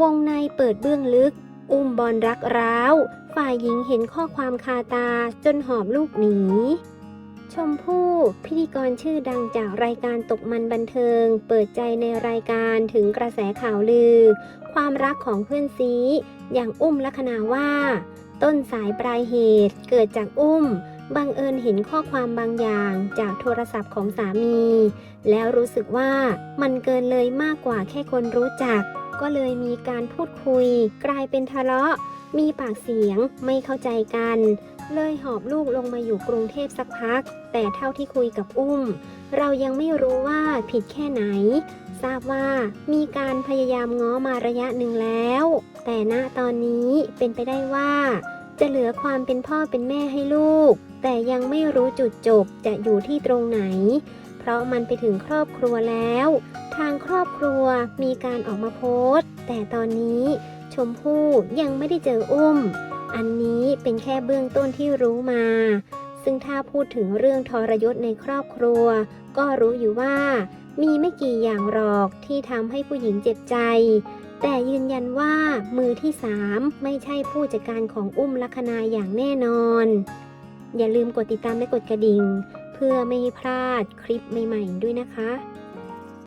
วงในเปิดเบื้องลึก อุ้มบอลรักร้าว ฝ่ายหญิงเห็นข้อความคาตาจนหอบลูกหนีชมพู่พิธีกรชื่อดังจากรายการตกมันบันเทิง เปิดใจในรายการถึงกระแสข่าวลือ ความรักของเพื่อนซีอย่างอุ้มลัคนาว่า ต้นสายปลายเหตุเกิดจากอุ้ม บังเอิญเห็นข้อความบางอย่างจากโทรศัพท์ของสามี แล้วรู้สึกว่ามันเกินเลยมากกว่าแค่คนรู้จัก ก็เลยมีการพูดคุย กลายเป็นทะเลาะ มีปากเสียงไม่เข้าใจกัน เลยหอบลูกลงมาอยู่กรุงเทพสักพัก แต่เท่าที่คุยกับอุ้ม เรายังไม่รู้ว่าผิดแค่ไหน ทราบว่ามีการพยายามง้อมาระยะหนึ่งแล้ว แต่ณตอนนี้เป็นไปได้ว่า จะเหลือความเป็นพ่อเป็นแม่ให้ลูก แต่ยังไม่รู้จุดจบจะอยู่ที่ตรงไหน เพราะมันไปถึงครอบครัวแล้ว ทางครอบครัวมีการออกมาโพสต์ แต่ตอนนี้ชมพู่ยังไม่ได้เจออุ้ม อันนี้เป็นแค่เบื้องต้นที่รู้มา ซึ่งถ้าพูดถึงเรื่องทรยศในครอบครัว ก็รู้อยู่ว่า มีไม่กี่อย่างหรอกที่ทำให้ผู้หญิงเจ็บใจ แต่ยืนยันว่ามือที่สามไม่ใช่ผู้จัดการของอุ้มลัคนาอย่างแน่นอน อย่าลืมกดติดตามและกดกระดิ่ง เพื่อไม่ให้พลาดคลิปใหม่ ๆ ด้วยนะคะ